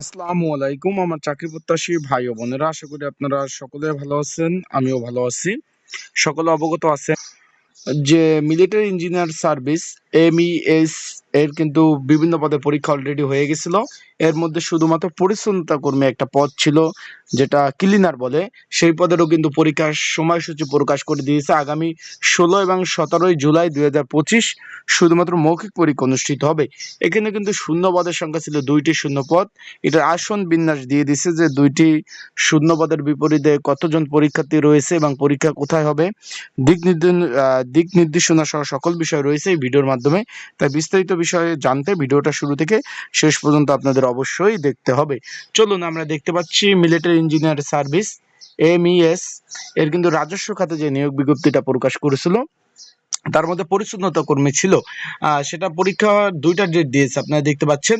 আসসালামু আলাইকুম আমার চাকরি প্রত্যাশী ভাই ও বোনেরা, আশা করি আপনারা সকলে ভালো আছেন, আমিও ভালো আছি। সকলে অবগত আছেন যে মিলিটারি ইঞ্জিনিয়ার সার্ভিস এমইএস এর কিন্তু বিভিন্ন পদে পরীক্ষা অলরেডি হয়ে গেছিল। এর মধ্যে শুধুমাত্র পরিচ্ছন্নতা কর্মী একটা পদ ছিল, যেটা ক্লিনার বলে। সেই পদেরও কিন্তু পরীক্ষার সময়সূচি প্রকাশ করে দিয়েছে আগামী ষোলো এবং সতেরোই জুলাই দুই হাজার পঁচিশ। শুধুমাত্র মৌখিক পরীক্ষা অনুষ্ঠিত হবে। এখানে কিন্তু শূন্য পদের সংখ্যা ছিল দুইটি শূন্য পদ। এটার আসন বিন্যাস দিয়ে দিছে যে দুইটি শূন্য পদের বিপরীতে কতজন পরীক্ষার্থী রয়েছে এবং পরীক্ষা কোথায় হবে। দিক নির্দেশ দিক নির্দেশনা সহ সকল বিষয় রয়েছে এই ভিডিওর মাধ্যমে। তাই বিস্তারিত বিষয়ে জানতে ভিডিওটা শুরু থেকে শেষ পর্যন্ত আপনাদের অবশ্যই দেখতে হবে। চলুন, আমরা দেখতে পাচ্ছি মিলিটারি ইঞ্জিনিয়ার সার্ভিস এমইএস এর কিন্তু রাজস্ব খাতে যে নিয়োগ বিজ্ঞপ্তিটা প্রকাশ করেছিল, তার মধ্যে পরিচ্ছন্নতা কর্মী ছিল। সেটা পরীক্ষা দুইটা ডেট দিয়েছে, আপনারা দেখতে পাচ্ছেন।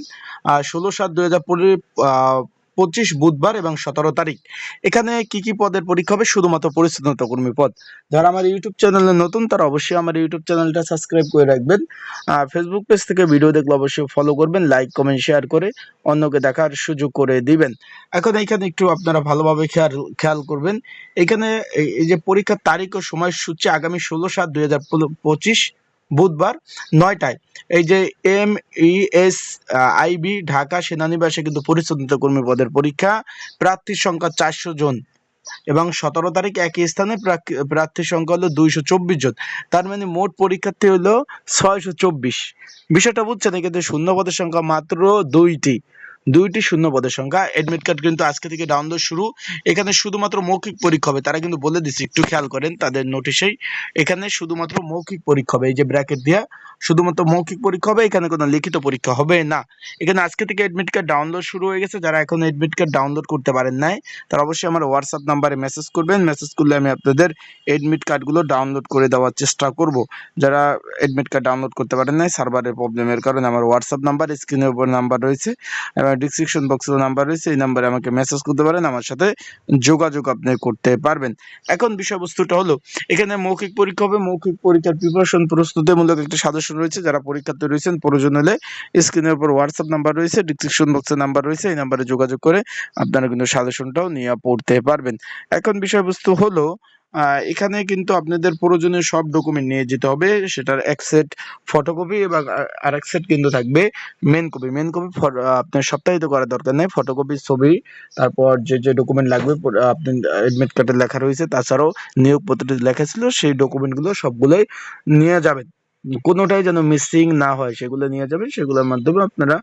ষোলো সাত দু হাজার পঁচিশ বুধবার এবং সতেরো তারিখ। এখানে কি কি পদের পরীক্ষা হবে? শুধুমাত্র পরিচ্ছন্নতা কর্মী পদ। যারা আমার ইউটিউব চ্যানেলে নতুন, তারা অবশ্যই আমার ইউটিউব চ্যানেলটা সাবস্ক্রাইব করে রাখবেন। আর ফেসবুক পেজ থেকে ভিডিও দেখলে অবশ্যই ফলো করবেন লাইক কমেন্ট শেয়ার করে অন্যকে দেখার সুযোগ করে দিবেন। এখন এখানে একটু আপনারা ভালোভাবে খেয়াল খেয়াল করবেন। এখানে এই- যে পরীক্ষার তারিখ ও সময়সূচি আগামী ষোলো সাত দুই হাজার পঁচিশ বুধবার নয়টায়। এই যে M E S IB Dhaka সেনানিবাসে কিন্তু পরিচ্ছন্নতা কর্মী পদের পরীক্ষা, প্রার্থীর সংখ্যা চারশো জন এবং সতেরো তারিখ একই স্থানে প্রার্থীর সংখ্যা হলো দুইশো চব্বিশ জন। তার মানে মোট পরীক্ষার্থী হলো ছয়শো চব্বিশ। বিষয়টা বুঝছেন, এক্ষেত্রে শূন্য পদের সংখ্যা মাত্র দুইটি। দুইটি শূন্য পদের সংখ্যা। এডমিট কার্ড কিন্তু আজকে থেকে ডাউনলোড শুরু। এখানে শুধুমাত্র মৌখিক পরীক্ষা হবে, তারা কিন্তু বলে দিচ্ছে, একটু খেয়াল করেন তাদের নোটিশেই এখানে শুধুমাত্র মৌখিক পরীক্ষা হবে, এই যে ব্র্যাকেট দেওয়া শুধুমাত্র মৌখিক পরীক্ষা হবে, এখানে কোনো লিখিত পরীক্ষা হবে না। এখানে আজকে থেকে এডমিট কার্ড ডাউনলোড শুরু হয়ে গেছে, যারা এখন এডমিট কার্ড ডাউনলোড করতে পারেন নাই, তারা অবশ্যই আমার হোয়াটসঅ্যাপ নাম্বারে মেসেজ করবেন। মেসেজ করলে আমি আপনাদের এডমিট কার্ডগুলো ডাউনলোড করে দেওয়ার চেষ্টা করব। যারা অ্যাডমিট কার্ড ডাউনলোড করতে পারেন নাই সার্ভারের প্রবলেমের কারণে আমার হোয়াটসঅ্যাপ নাম্বার স্ক্রিনের উপর নাম্বার রয়েছে। ডিসক্রিপশন বক্সের নাম্বার রয়েছে, এই নাম্বারে আমাকে মেসেজ করতে পারেন, আমার সাথে যোগাযোগ আপনি করতে পারবেন। এখন বিষয়বস্তুটা হলো, এখানে মৌখিক পরীক্ষা হবে, মৌখিক পরীক্ষার প্রিপারেশন প্রস্তুতিমূলক একটা সাজেশন রয়েছে, যারা পরীক্ষার্থী রয়েছেন, প্রয়োজন হলে স্ক্রিনের উপর হোয়াটসঅ্যাপ নাম্বার রয়েছে ডিসক্রিপশন বক্সের নাম্বার রয়েছে, এই নাম্বারে যোগাযোগ করে আপনারা কিন্তু সাজেশনটাও নিয়ে পড়তে পারবেন। এখন বিষয়বস্তু হলো এখানে কিন্তু আপনাদের প্রয়োজনীয় সব ডকুমেন্ট নিয়ে যেতে হবে। সেটার এক সেট ফটোকপি এবং আর এক সেট কিন্তু থাকবে মেন কপি মেন কপি আপনার সপ্তাহিত করার দরকার নেই। ফটোকপি ছবি, তারপর যে যে ডকুমেন্ট লাগবে আপনি অ্যাডমিট কার্ডে লেখা রয়েছে, তাছাড়াও নিয়োগ পত্রে লেখা ছিল, সেই ডকুমেন্টগুলো সবগুলোই নিয়ে যাবেন। কোনোটাই যেন মিসিং না হয়, সেগুলো নিয়ে যাবেন, সেগুলোর মাধ্যমে আপনারা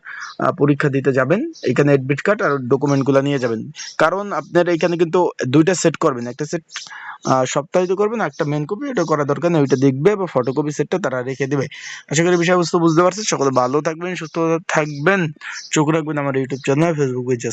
পরীক্ষা দিতে যাবেন। এখানে এডমিট কার্ড আর ডকুমেন্টগুলো নিয়ে যাবেন। কারণ আপনারা এখানে কিন্তু দুইটা সেট করবেন। একটা সেট সপ্তাহিত করবেন একটা মেন কপি এটা করা দরকার নেই, ওইটা দেখবে বা ফটোকপি সেটটা তারা রেখে দেবে। আশা করি বিষয়বস্তু বুঝতে পারছেন। সকলে ভালো থাকবেন, সুস্থ থাকবেন। চোখ রাখবেন আমার ইউটিউব চ্যানেল ফেসবুক পেজ